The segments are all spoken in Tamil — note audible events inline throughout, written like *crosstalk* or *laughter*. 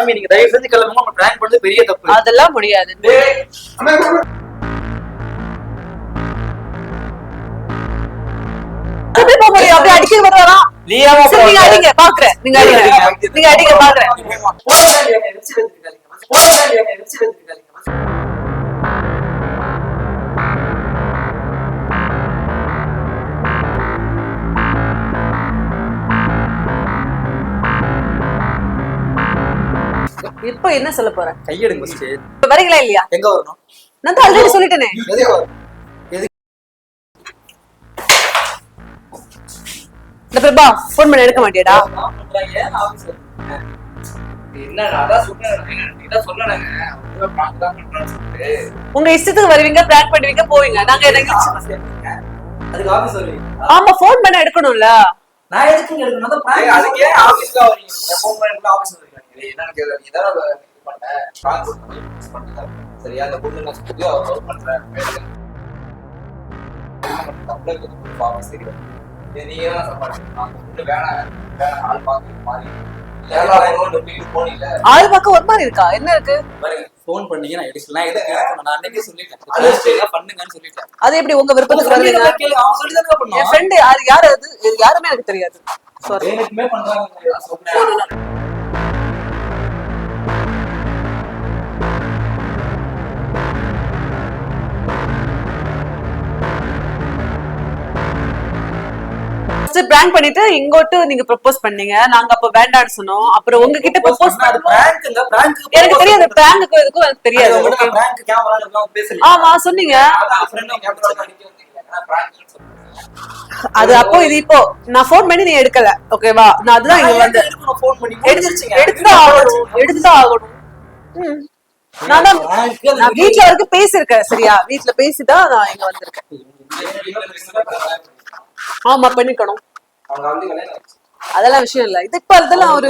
சாமி நீங்க தயவு செஞ்சு கிளம்புங்க. உங்க பிராங்க் பண்ணது பெரிய தப்பு. அதெல்லாம் முடியாது. அப்படியே அடிக்க சரி நீங்க? அடிங்க. பாக்குறேன். நீங்க அடிங்க. நீங்க அடிங்க. பாக்குறேன். இப்ப என்ன சொல்ல போறேன் கையெடுங்க. இப்ப வரீங்களா இல்லையா? எங்க வரணும்? நான் தான் ஆல்ரெடி சொல்லிட்டேனே. இந்த பிரபா போன் பண்ண எடுக்க மாட்டியாடா. உங்க இஷ்டத்துக்கு வருவீங்க பிராங்க் பண்ணுவீங்க போவீங்க. நாங்க ஆமா போன் பண்ண எடுக்கணும்ல. நான் எதுக்கு எடுக்கணும்? அதுக்கு ஆபீஸ்ல வரீங்க வரீங்க என்னன்னு கேக்குறேன் நீ தான பண்ண. பண்ணி சரியா அந்த பொண்ணு நான் சொல்லி அவ ஒர்க் பண்றேன். தெரியும் நீங்க தான் பொண்ணு வேணாம். வேணாம். ஆள் பார்க்க மாறி ஆள் பக்கம் ஒரு மாதிரி இருக்கா? என்ன இருக்கு? ஃபோன் பண்ணீங்க நான் எடுக்கல நான் அன்னைக்கே சொல்லிட்டேன். பண்ணுங்கன்னு சொல்லிட்டேன். அது எப்படி உங்க விருப்பத்துக்கு வருவீங்க கேளு. அவன் சொல்லி தான் என் பண்ணுவான் ஃப்ரெண்டு யாரு? யாரு? அது இது யாருமே எனக்கு தெரியாது. சாரி எனக்குமே பண்றாங்க. ஃபர்ஸ்ட் பிராங்க் பண்ணிட்டு இங்கோட்டு நீங்க ப்ரப்போஸ் பண்ணீங்க. நாங்க அப்ப வேண்டாம்னு சொன்னோம். அப்புறம் உங்ககிட்ட prank க்கு எனக்கு தெரியாது. பண்றது. பிராங்குக்கும் இதுக்கும் எனக்கு தெரியாது. ஆமா சொன்னீங்க. அது அப்போ இது இப்போ. நான் ஃபோன் பண்ணி நீ எடுக்கல. ஓகேவா நான் அதுதான் இங்க வந்து. எடுத்துதான் ஆகணும். எடுத்துதான் ஆகணும். நான் தான் நான் வீட்ல வரைக்கும் பேசியிருக்கேன் சரியா? வீட்ல பேசிதான் நான் இங்க வந்திருக்கேன். ஆமா பண்ணிக்கணும். அவங்க வந்து கல்யாணம். அதெல்லாம் விஷயம் இல்ல இது இப்ப அதெல்லாம் ஒரு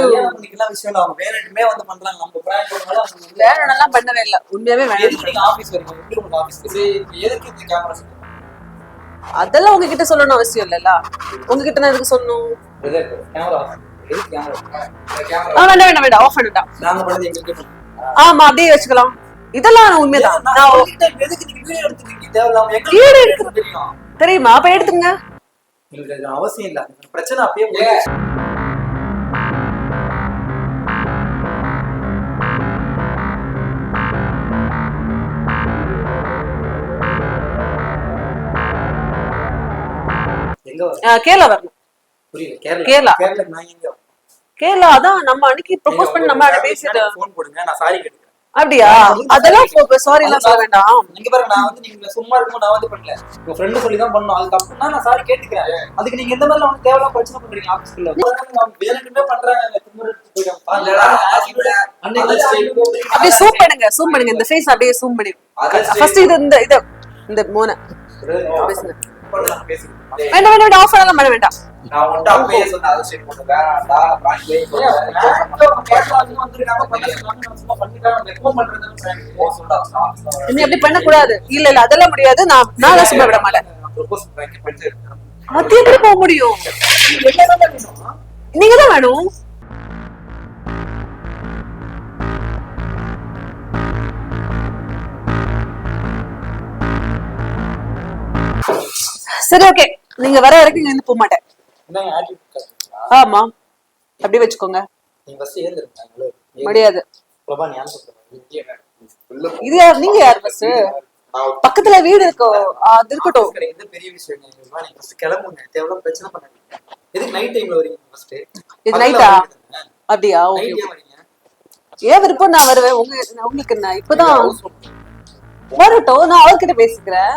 விஷயம் இல்ல. அவங்க வேணும்னே வந்து பண்றாங்க. அவங்க வந்து- வேணும்லாம் பண்ணவே இல்ல உண்மையாவே? எப்படி உங்களுக்கு office இருக்கு? எதுக்கு இந்த set? அதெல்லாம் உங்ககிட்ட சொல்லணும் அவசியம் இல்லல்ல உங்ககிட்ட நான் எதுக்கு சொல்லணும் வேண்டாம் வேண்டாம் வேண்டாம் ஆஃப் பண்ணிட்டான். ஆமா அப்படியே வச்சுக்கலாம் இதெல்லாம் உண்மைதான். தெரியுமா அப்ப எடுத்துங்க எங்களுக்கு அவசியம் இல்ல. பிரச்சனை அப்பயே கேரளா வரணும் புரியல கேரளா. கேரளா. அதான் நம்ம அன்னைக்கு ப்ரொபோஸ் பண்ணி நம்ம பேசிட்டு ஃபோன் போடுங்க. நான் சாரி கேட்கிறேன் அப்படியா? அதெல்லாம் சாரி எல்லாம் சொல்ல வேண்டாம் நீங்க பாருங்க நான் வந்து நீங்க சும்மா இருக்கும்போது நான் வந்து பண்ணல. உங்க ஃப்ரெண்டு சொல்லி தான் பண்ணோம் அதுக்கு அப்புறம் நான் சாரி கேட்டுக்கிறேன். அதுக்கு நீங்க எந்த மாதிரி வந்து தேவையில்லாம பிரச்சனை பண்றீங்க ஆபீஸ்க்குள்ள வேணுக்குமே பண்றாங்க. அப்படியே சூம் பண்ணுங்க சூம் பண்ணுங்க. இந்த ஃபேஸ் அப்படியே சூம் பண்ணி. ஃபர்ஸ்ட் இது இந்த இத. இந்த மோன. பேசுங்க. வேண்டாம் வேண்டாம் வேண்டாம் ஆஃப் பண்ணலாம் பண்ண வேண்டாம். நீ அப்படி பண்ண கூடாது இல்ல இல்ல அதெல்லாம் முடியாது. நான் நான் சும்மா விட மாட்டேன். அது எப்படி போக முடியும்? நீங்க தான் வேணும். சரி ஓகே நீங்க வர வரைக்கும் இங்க இருந்து போக மாட்டேன்? ஆமா. அப்படியே வச்சுக்கோங்க. முடியாது. இது யார்? நீங்க யார் பஸ் பக்கத்துல வீடு இருக்கும் அது இருக்கட்டும். கிடையாது, பெரிய விஷயம். நீங்க கிளம்புங்க. தேவையில்லாம பிரச்சனை பண்ணாதீங்க. எதுக்கு night time ல வரீங்க? இது நைட்டா? அப்படியா? ஓகே ஏன் விருப்பம்? நான் வருவேன். உங்க உங்களுக்கு என்ன? இப்பதான். வரட்டும். நான் அவர்கிட்ட பேசிக்கிறேன்.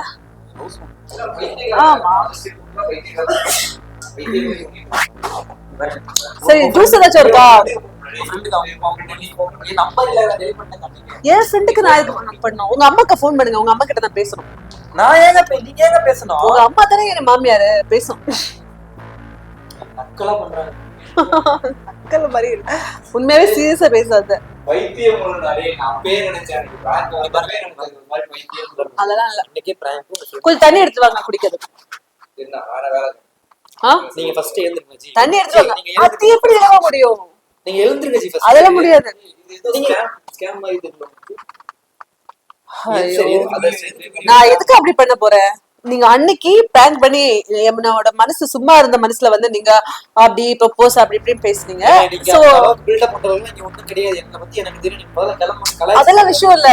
சரி ஜூஸ் ஏதாச்சும் இருக்கா? என் நான் ஃப்ரெண்டுக்கு நான் இது உங்க அம்மாக்கு ஃபோன் பண்ணுங்க. உங்க அம்மா கிட்ட தான் பேசணும். நான் ஏங்க பே- நீங்க ஏங்க பேசணும்? உங்க அம்மா தானே என் மாமியாரு. பண்றாங்க. *laughs* அக்கல் மாதிரி இருக்கு. உண்மையாவே சீரியஸா பேசாத. நான் நினைச்சேன் வைத்தியம் முருகன். அதெல்லாம் இல்ல. இன்னைக்கே prank கொஞ்சம் தண்ணி எடுத்து வாங்க குடிக்கிறதுக்கு என்ன வேற வேலை ஆ? நீங்க ஃபர்ஸ்ட் எழுந்துருங்க தண்ணி எடுத்து வாங்க. அது எப்படி எழுத முடியும்? நீங்க எழுந்துருங்க ஜி. அதெல்லாம் முடியாது. மாதிரி. நான் எதுக்கு அப்படி பண்ண போறேன்? நீங்க அன்னைக்கு பிராங்க் பண்ணி என்னோட மனசு சும்மா இருந்த மனசுல வந்து நீங்க அப்படி ப்ரொபோஸ் அப்படி இப்படின்னு பேசுனீங்க. சோ அதெல்லாம் விஷயம் இல்ல.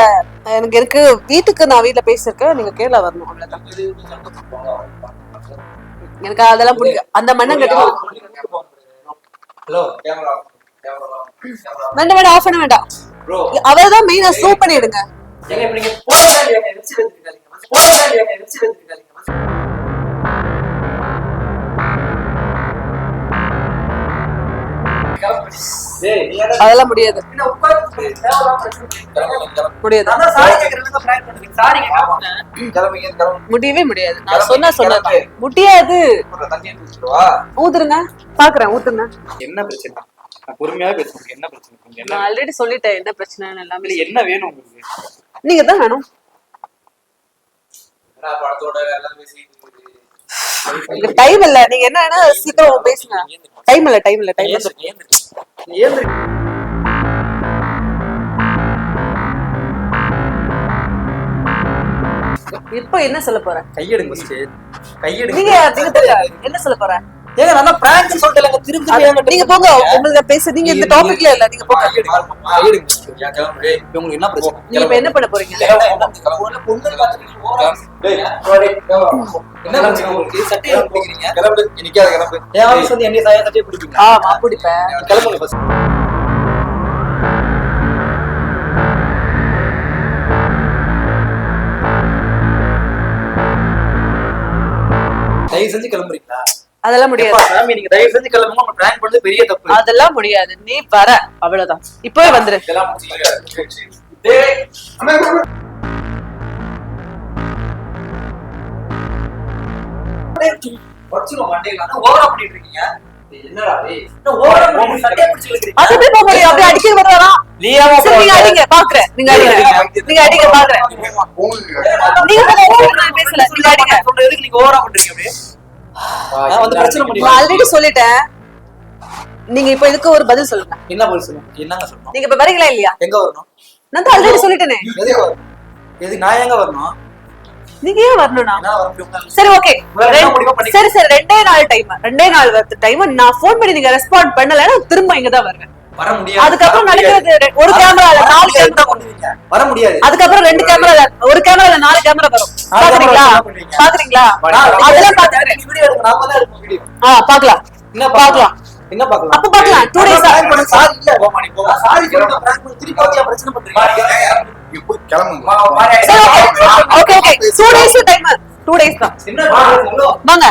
எனக்கு இருக்கு. வீட்டுக்கு நான் வீட்ல பேசியிருக்கேன். நீங்க கேரளா வரணும். எனக்கு அதெல்லாம் பிடிக்கும். அந்த மண்ணம் வேண்டாம் வேண்டாம். ஆஃப் பண்ண வேண்டாம். அவர்தான் மெயினா ஸ்லோ பண்ணிடுங்க. அதெல்லாம் முடியாது. பிரச்சனை முடியாது. முடியவே முடியாது. நான் சொன்னா கிளம்பு. முடியாது. ஊதுருங்க பாக்குறேன் ஊத்துங்க என்ன பிரச்சனை? நான் பொறுமையாவே பேசுறேன். என்ன பிரச்சனை? ஆல்ரெடி சொல்லிட்டேன் என்ன பிரச்சனைன்னு எல்லாமே என்ன வேணும் உங்களுக்கு? நீங்க தான் வேணும் என்ன படத்தோட எல்லாம் பேசிட்டு இருக்குது. டைம் இல்ல நீங்க என்ன சீக்கிரம் பேசுங்க டைம் இல்ல டைம் இல்ல டைம். இப்போ என்ன சொல்ல போறேன் கையெடுங்க. கையெடுங்க நீங்க. என்ன சொல்ல போறேன் ஏங்க நான் தான் prank சொல்லிட்டேன்லங்க, திருப்பி திருப்பி நீங்க போங்க உங்களுக்கு பேச நீங்க இந்த டாபிக்ல இல்ல நீங்க போங்க. உங்களுக்கு என்ன பிரச்சனை நீங்க இப்ப என்ன பண்ண போறீங்க ஆமா பிடிப்பேன் கிளம்புங்க. தயவு செஞ்சு கிளம்புறீங்களா அதெல்லாம் முடியாது. நீங்க தயவு செஞ்சு கிளம்புங்க. உங்க பண்ணது பெரிய தப்பு. அதெல்லாம் முடியாது. நீ வர. அவ்வளவுதான். இப்பவே வந்துரு. அடிக்க நீங்க அடிங்க. பாக்குறேன். நீங்க அடிங்க. நீங்க அடிங்க. பாக்குறேன். நீங்க நீங்க ஓவரா பண்றீங்க அப்படியே ஆல்ரெடி சொல்லிட்டேன். நீங்க இப்ப இதுக்கு ஒரு பதில் சொல்லுங்க. என்ன பதில் சொல்லுங்க என்னங்க சொல்லணும்? நீங்க இப்ப வரீங்களா இல்லையா? எங்க வரணும்? நான் தான் ஆல்ரெடி சொல்லிட்டேனே. எதுக்கு வரணும் எதுக்கு நான் எங்க வரணும்? நீங்க ஏன் வரணும்னா? சரி ஓகே. சரி சரி ரெண்டே நாள் டைம் ரெண்டே நாள் வரது டைம் நான் ஃபோன் பண்ணி நீங்க ரெஸ்பாண்ட் பண்ணலைன்னா திரும்ப இங்க தான் வருவேன். வர முடியாது. அதுக்கப்புறம். நடக்கிறது ஒரு கேமரால நாலு கேமரா பண்ணுவீங்க. வர முடியாது. அதுக்கப்புறம் ரெண்டு கேமரால ஒரு கேமரால நாலு கேமரா வரும். பாக்குறீங்களா? பாக்குறீங்களா? அதெல்லாம் பாத்துக்கிறேன் நீ வீடியோ எடுக்க நாம தான் எடுப்போம் வீடியோ ஆ பாக்கலாம். என்ன பார்க்கலாம். என்ன பார்க்கலாம் அப்ப பார்க்கலாம். Days நான் ஆ. prank பண்ண சாரி இல்ல. போமா, நீ போமா. சாரி சொல்லிட்டு prank பண்ணி திருப்பி வந்து ஏன் பிரச்சனை பண்றீங்க. போய் கிளம்புங்க. Okay okay two days time two days தான்? வாங்க.